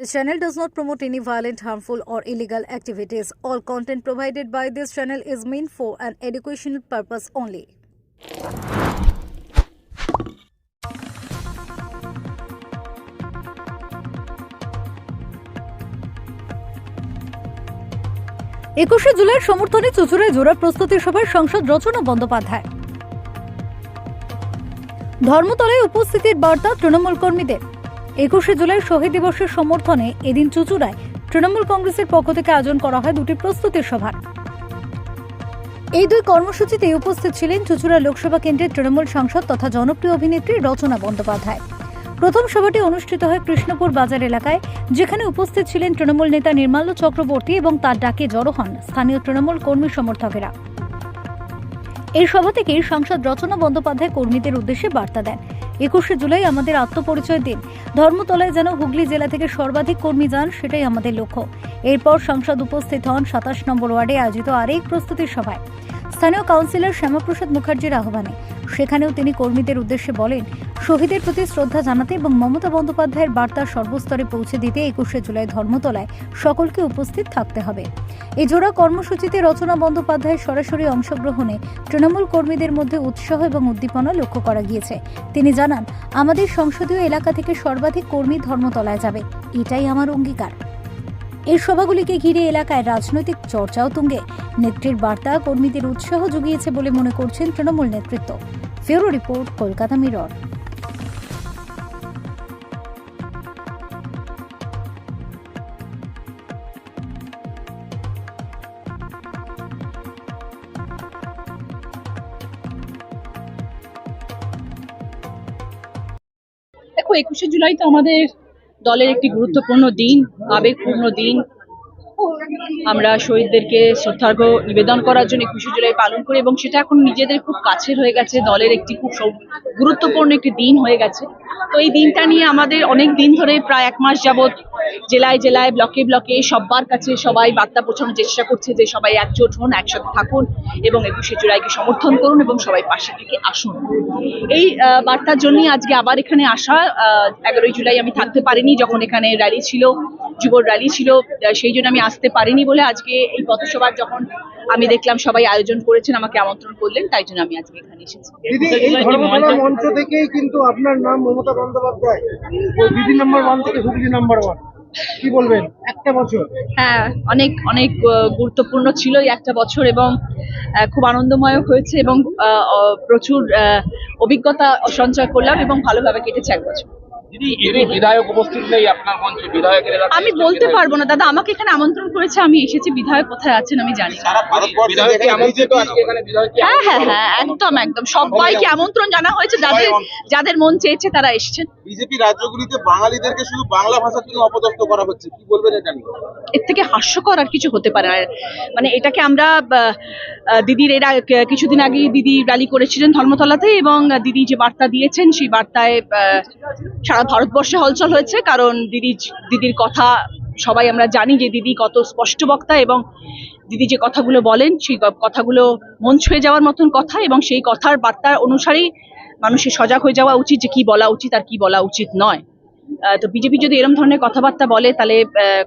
This channel does not promote any violent, harmful, or illegal activities. All content provided by this channel is meant for an educational purpose only. একুশে জুলাই সমর্থনে চুচুড়ায় জোড়া প্রস্তুতি সভায় সংসদ রচনা বন্দ্যোপাধ্যায় ধর্মতলায় উপস্থিতির বার্তা তৃণমূল কর্মীদের একুশে জুলাই শহীদ দিবসের সমর্থনে এদিন চুচুড়ায় তৃণমূল কংগ্রেসের পক্ষ থেকে আয়োজন করা হয় দুটি প্রস্তুতি সভার এই দুই কর্মসূচিতে উপস্থিত ছিলেন চুচুড়া লোকসভা কেন্দ্রের তৃণমূল সাংসদ তথা জনপ্রিয় অভিনেত্রী রচনা বন্দ্যোপাধ্যায়। প্রথম সভাটি অনুষ্ঠিত হয় কৃষ্ণপুর বাজার এলাকায়, যেখানে উপস্থিত ছিলেন তৃণমূল নেতা নির্মাল্য চক্রবর্তী এবং তার ডাকে জড়ো হন স্থানীয় তৃণমূল কর্মী সমর্থকেরা। এই সভা থেকেই সাংসদ রচনা বন্দ্যোপাধ্যায় কর্মীদের উদ্দেশ্যে বার্তা দেন। একুশে জুলাই আমাদের আত্মপরিচয় দিন। ধর্মতলায় যেন হুগলি জেলা থেকে সর্বাধিক কর্মী যান, সেটাই আমাদের লক্ষ্য। এরপর সংসদ উপস্থিত হন সাতাশ নম্বর ওয়ার্ডে আয়োজিত আরেক প্রস্তুতি সভায়। স্থানীয় কাউন্সিলর শ্যামাপ্রসাদ মুখার্জির আহ্বানে সেখানেও তিনি কর্মীদের উদ্দেশ্যে বলেন, শহীদের প্রতি শ্রদ্ধা জানাতে এবং মমতা বন্দ্যোপাধ্যায়ের বার্তা সর্বস্তরে পৌঁছে দিতে একুশে জুলাই ধর্মতলায় সকলকে উপস্থিত থাকতে হবে। এই জোড়া কর্মসূচিতে রচনা বন্দ্যোপাধ্যায়ের সরাসরি অংশগ্রহণে তৃণমূল কর্মীদের মধ্যে উৎসাহ এবং উদ্দীপনা লক্ষ্য করা গিয়েছে। তিনি জানান, আমাদের সংসদীয় এলাকা থেকে সর্বাধিক কর্মী ধর্মতলায় যাবে। এটাই আমার অঙ্গীকার। এই সভাগুলিকে ঘিরে এলাকায় রাজনৈতিক চর্চাও তুঙ্গে। নেত্রীর বার্তা কর্মীদের উৎসাহ জুগিয়েছে বলে মনে করছেন তৃণমূল নেতৃত্ব। ফেরো রিপোর্ট, কলকাতা মিরর। দেখো, একুশে জুলাই তো আমাদের দলের একটি গুরুত্বপূর্ণ দিন, আবেগপূর্ণ দিন। আমরা শহীদদেরকে শ্রদ্ধার্ঘ্য নিবেদন করার জন্য একুশে জুলাই পালন করি এবং সেটা এখন নিজেদের খুব কাছের হয়ে গেছে। দলের একটি খুব গুরুত্বপূর্ণ একটি দিন হয়ে গেছে। তো এই দিনটা নিয়ে আমাদের অনেক দিন ধরে প্রায় এক মাস যাবৎ জেলায় জেলায়, ব্লকে ব্লকে সবার কাছে সবাই বার্তা পৌঁছানোর চেষ্টা করছে যে সবাই একজোট হন, একসাথে থাকুন এবং একুশে জুলাইকে সমর্থন করুন এবং সবাই পাশে থেকে আসুন। এই বার্তার জন্যই আজকে আবার এখানে আসা এগারোই জুলাই আমি থাকতে পারিনি যখন এখানে র্যালি ছিল যুবর র্যালি ছিল সেই জন্য আমি আসতে পারিনি বলে আজকে এই পথসভার যখন আমি দেখলাম সবাই আয়োজন করেছেন আমাকে আমন্ত্রণ করলেন তাই জন্য আমি আজকে এখানে এসেছি। দিদি এই ধর্মতলা মঞ্চ থেকেই কিন্তু আপনার নাম মমতা বন্দ্যোপাধ্যায়। দিদি নাম্বার ওয়ান থেকে হুগলি নাম্বার ওয়ান কি বলবেন? একটা বছর। হ্যাঁ অনেক অনেক গুরুত্বপূর্ণ ছিল এই একটা বছর এবং আহ, খুব আনন্দময় হয়েছে এবং প্রচুর আহ, অভিজ্ঞতা সঞ্চয় করলাম এবং ভালোভাবে কেটেছে এক বছর। আমি বলতে পারব না। দাদা আমাকে এখানে আমন্ত্রণ করেছে আমি এসেছি বিধায়ক কোথায় আছেন আমি জানি। সারা হ্যাঁ হ্যাঁ হ্যাঁ একদম একদম। সবাইকে আমন্ত্রণ জানা হয়েছে যাদের যাদের মন চেয়েছে তারা এসেছেন। বিজেপি রাজ্যগুলিতে বাঙালিদেরকে শুধু বাংলা ভাষার জন্য অপদস্থ করা হচ্ছে কি বলবেন এটা নিয়ে? এর থেকে হাস্যকর আর কিছু হতে পারে। না মানে এটাকে আমরা দিদির এরা কিছুদিন আগে দিদি র্যালি করেছিলেন ধর্মতলাতে এবং দিদি যে বার্তা দিয়েছেন সেই বার্তায় আহ, সারা ভারতবর্ষে হলচল হয়েছে, কারণ দিদি দিদির কথা সবাই আমরা জানি যে দিদি কত স্পষ্ট বক্তা এবং দিদি যে কথাগুলো বলেন সেই কথাগুলো মন ছুঁয়ে যাওয়ার মতন কথা এবং সেই কথার বার্তার অনুসারেই মানুষের সজাগ হয়ে যাওয়া উচিত যে কি বলা উচিত আর কি বলা উচিত নয়। তো বিজেপি যদি এরম ধরনের কথাবার্তা বলে তাহলে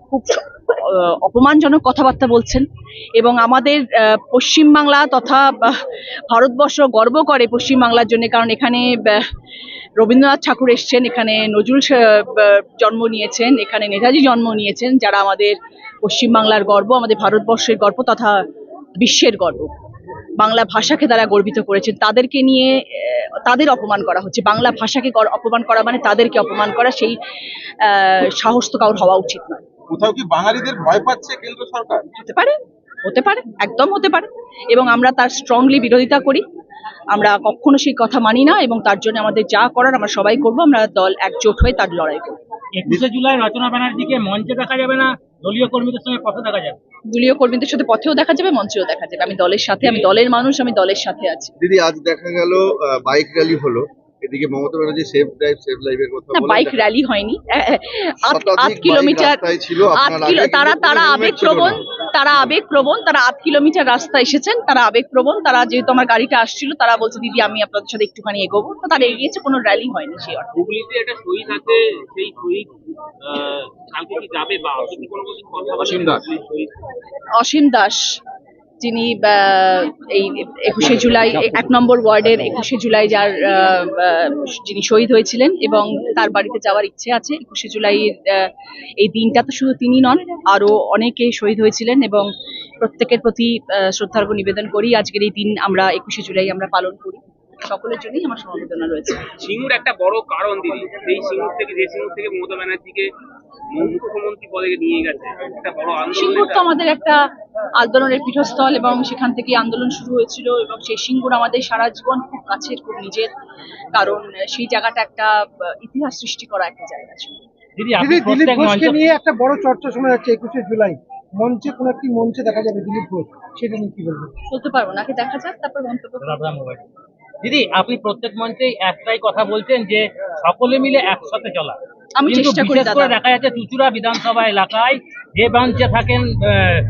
খুব অপমানজনক কথাবার্তা বলছেন এবং আমাদের পশ্চিমবাংলা তথা ভারতবর্ষ গর্ব করে পশ্চিমবাংলার জন্য, কারণ এখানে রবীন্দ্রনাথ ঠাকুর এসছেন, এখানে নজরুল জন্ম নিয়েছেন, এখানে নেতাজি জন্ম নিয়েছেন, যারা আমাদের পশ্চিমবাংলার গর্ব, আমাদের ভারতবর্ষের গর্ব তথা বিশ্বের গর্ব। বাংলা ভাষাকে তারা গর্বিত করেছেন। তাদেরকে নিয়ে তাদের অপমান করা হচ্ছে। বাংলা ভাষাকে অপমান করা মানে তাদেরকে অপমান করা, সেই সাহস তো কারোর হওয়া উচিত নয়। কোথাও কি বাঙালিদের ভয় পাচ্ছে কেন্দ্র সরকার? হতে পারে হতে পারে একদম হতে পারে। এবং আমরা তার স্ট্রংলি বিরোধিতা করি। আমরা কখনো সেই কথা মানি না এবং তার জন্য আমাদের যা করার আমরা সবাই করব আমরা দল একজোট হয়ে তার লড়াই করব। একুশে জুলাই রচনা ব্যানার্জিকে মঞ্চে দেখা যাবে না? দলীয় কর্মীদের সঙ্গে কথা দেখা যাবে। দলীয় কর্মীদের সাথে পথেও দেখা যাবে মঞ্চেও দেখা যাবে। আমি দলের সাথে আমি দলের মানুষ আমি দলের সাথে আছি। দিদি আজ দেখা গেল বাইক র্যালি হলো। এদিকে Mamata Banerjee safe drive safe লাইভের কথা না বাইক র্যালি হয়নি। আহ, আট শতাধিক আট বাইক কিলোমিটার রাস্তায় ছিল কিলো তারা তারা helmet আবেগ প্রবণ তারা আবেগপ্রবণ তারা আধ কিলোমিটার রাস্তা এসেছেন তারা আবেগপ্রবণ তারা যেহেতু আমার গাড়িটা আসছিল তারা বলছে দিদি আমি আপনাদের সাথে একটুখানি এগোবো। তো তারা এগিয়েছে কোনো র্যালি হয়নি সেই অর্থে। হুগলিতে একটা শহীদ আছে সেই শহীদ কালকে কি যাবে বা আপনি কোনো কথা বলেন? শহীদ। অসীম দাস। যিনি এই একুশে জুলাই, এক নম্বর ওয়ার্ডের একুশে জুলাই যার যিনি শহীদ হয়েছিলেন এবং তার বাড়িতে যাওয়ার ইচ্ছে আছে, একুশে জুলাই এই দিনটা তো শুধু তিনি নন আরও অনেকে শহীদ হয়েছিলেন এবং প্রত্যেকের প্রতি শ্রদ্ধার্ঘ নিবেদন করি, আজকের এই দিন আমরা, একুশে জুলাই আমরা পালন করি। সকলের জন্যই আমার সমবেদনা রয়েছে। সিঙ্গুর একটা বড় কারণ দিদি, সেই সিঙ্গুর থেকে, যে সিঙ্গুর থেকে মমতা ব্যানার্জিকে মুখ্যমন্ত্রী পদে নিয়ে গেছে। একটা বড় আন্দোলন সিঙ্গুর তো আমাদের একটা আন্দোলনের পীঠস্থল এবং সেখান থেকে আন্দোলন শুরু হয়েছিল এবং সেই সিঙ্গুর আমাদের সারা জীবন খুব কাছের খুব নিজের। কারণ সেই জায়গাটা একটা ইতিহাস সৃষ্টি করা একটা জায়গা ছিল। দিলীপ ঘোষকে নিয়ে একটা বড় চর্চা শোনা যাচ্ছে একুশে জুলাই। মঞ্চে কোন একটি মঞ্চে দেখা যাবে দিলীপ ঘোষ। সেটা নিয়ে কি বলবেন? বলতে পারব না দেখা যাক তারপর মন্তব্য দিদি আপনি প্রত্যেক মঞ্চেই একটাই কথা বলছেন যে সকলে মিলে একসাথে চলা। আমি চেষ্টা করি দাদা। দেখা যাচ্ছে চুচুড়া বিধানসভা এলাকায় যে মঞ্চে থাকেন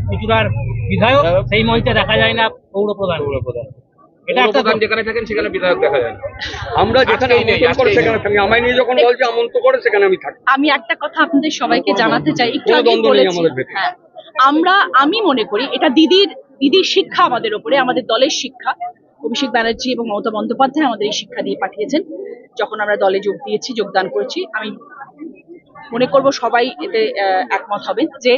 চুচুড়ার বিধায়ক সেই মঞ্চে দেখা যায় না পৌর প্রধান পৌর প্রধান এটা একটা যেখানে থাকেন সেখানে বিধায়ক দেখা যায় আমরা যেখানে সেখানে থাকি আমায় নিয়ে যখন বলছে আমন্ত্রণ করে সেখানে আমি থাকি। আমি একটা কথা আপনাদের সবাইকে জানাতে চাই একটু কোনো আগে বলেছি। হ্যাঁ। আমরা আমি মনে করি এটা দিদির দিদির শিক্ষা আমাদের উপরে আমাদের দলের শিক্ষা। অভিষেক ব্যানার্জি এবং মমতা বন্দ্যোপাধ্যায় আমাদের এই শিক্ষা দিয়ে পাঠিয়েছেন। যখন আমরা দলে যোগ দিয়েছি যোগদান করেছি আমি মনে করব সবাই এতে একমত হবে যে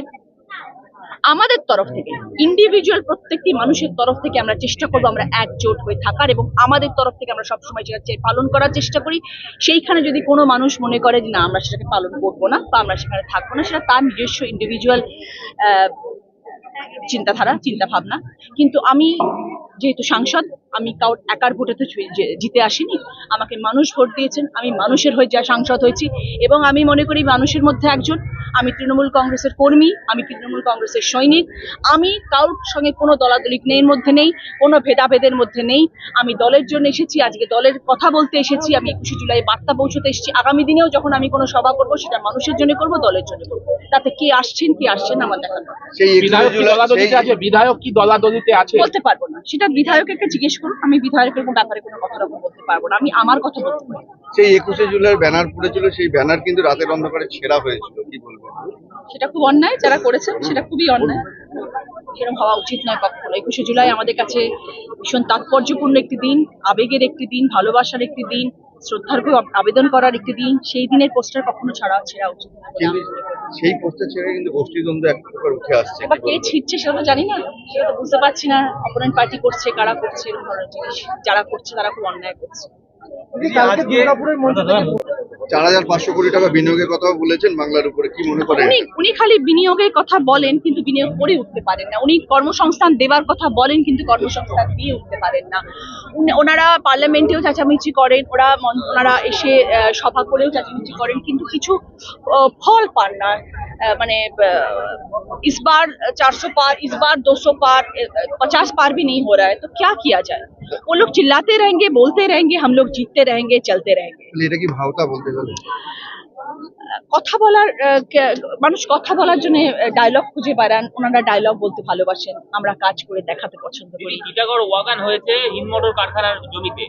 আমাদের তরফ থেকে ইন্ডিভিজুয়াল প্রত্যেকটি মানুষের তরফ থেকে আমরা চেষ্টা করব আমরা একজোট হয়ে থাকার এবং আমাদের তরফ থেকে আমরা সবসময় সেটা পালন করার চেষ্টা করি, সেইখানে যদি কোনো মানুষ মনে করে যে না, আমরা সেটাকে পালন করব না বা আমরা সেখানে থাকব না, সেটা তার নিজস্ব ইন্ডিভিজুয়াল চিন্তাধারা চিন্তা ভাবনা কিন্তু আমি যেহেতু সাংসদ, আমি কাউর একার ভোটে তো জিতে আসিনি। আমাকে মানুষ ভোট দিয়েছেন, আমি মানুষের হয়ে যা সাংসদ হয়েছি এবং আমি মনে করি মানুষের মধ্যে একজন আমি তৃণমূল কংগ্রেসের কর্মী আমি তৃণমূল কংগ্রেসের সৈনিক আমি কারোর সঙ্গে কোনো দলাদলি নেই মধ্যে নেই কোনো ভেদাভেদের মধ্যে নেই। আমি দলের জন্য এসেছি আজকে দলের কথা বলতে এসেছি আমি একুশে জুলাই বার্তা পৌঁছতে এসেছি। আগামী দিনেও যখন আমি কোনো সভা করব সেটা মানুষের জন্য করব দলের জন্য করব। তাতে কে আসছেন কি আসছেন আমার একুশে বিধায়ক কি দলাদলিতে আছে? বিধায়ক কি দলাদলিতে আছে? বলতে পারব না। সেটা বিধায়ককে জিজ্ঞেস করুন আমি বিধায়কের কোনো ব্যাপারে কোনো কথা রকম বলতে পারব না। আমি আমার কথা বলতে পারি সেই একুশে জুলাই ব্যানার পড়েছিল সেই ব্যানার কিন্তু রাতের অন্ধকারে ছেঁড়া হয়েছিল কি বলবেন সেটা খুব অন্যায় যারা করেছেন সেটা খুবই অন্যায়। সেরকম হওয়া উচিত নয় কখনো একুশে জুলাই আমাদের কাছে ভীষণ তাৎপর্যপূর্ণ একটি দিন আবেগের একটি দিন ভালোবাসার একটি দিন শ্রদ্ধার্ঘ আবেদন করার একটি দিন। সেই দিনের পোস্টার কখনো ছাড়া ছেড়া উচিত। সেই পোস্টে ছেড়ে কিন্তু গোষ্ঠীদ্বন্দ্ব এক প্রকার উঠে আসছে। এবার কে? ছিটছে সেটা তো জানি না। সেটা তো বুঝতে পারছি না। অপোনেন্ট পার্টি করছে কারা করছে এরকম ধরনের জিনিস। যারা করছে তারা খুব অন্যায় করছে। উনি খালি বিনিয়োগের কথা বলেন, কিন্তু বিনিয়োগ করে উঠতে পারেন না। উনি কর্মসংস্থান কথা বলেন, কিন্তু কর্মসংস্থান দিয়ে উঠতে পারেন না। ওনারা পার্লামেন্টেও চেঁচামেচি করেন, ওরা ওনারা এসে সভা করেও চাচামিচি করেন, কিন্তু কিছু ফল পান না। আহ, মানে আহ, इस बार 400 पार इस बार 200 पार पचास पार भी नहीं हो रहा है तो क्या किया जाए वो लोग चिल्लाते रहेंगे बोलते रहेंगे हम लोग जीतते रहेंगे चलते रहेंगे এটা কি ভাওতা বলতে গেলে কথা বলার আহ, কে- মানুষ কথা বলার জন্য ডায়লগ খুঁজে বেড়ান ওনারা ডায়লগ বলতে ভালোবাসেন আমরা কাজ করে দেখাতে পছন্দ করি টিটাগড় ওয়াগান হয়েছে হিনমোটর কারখানার জমিতে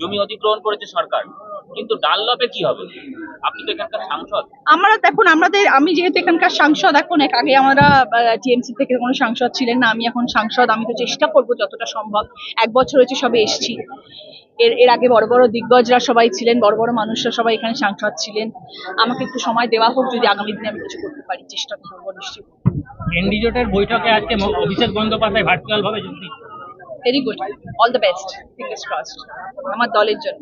জমি অধিগ্রহণ করেছে সরকার কিন্তু ডানলপে কি হবে আমরা দেখুন আমাদের আমি যেহেতু এখানকার সাংসদ এখন এক আগে আমরা টিএমসি থেকে কোনো সাংসদ ছিলেন না আমি এখন সাংসদ আমি তো চেষ্টা করব যতটা সম্ভব এক বছর হয়েছে সবে এসেছি। এর এর আগে বড় বড় দিগ্গজরা সবাই ছিলেন বড় বড় মানুষরা সবাই এখানে সাংসদ ছিলেন। আমাকে একটু সময় দেওয়া হোক যদি আগামী দিনে আমি কিছু করতে পারি চেষ্টা করব নিশ্চয়ই। এনডি জোটের বৈঠকে আজকে অভিষেক বন্দ্যোপাধ্যায় ভার্চুয়াল ভাবে যোগ very good all the best fingers crossed আমার দলের জন্য।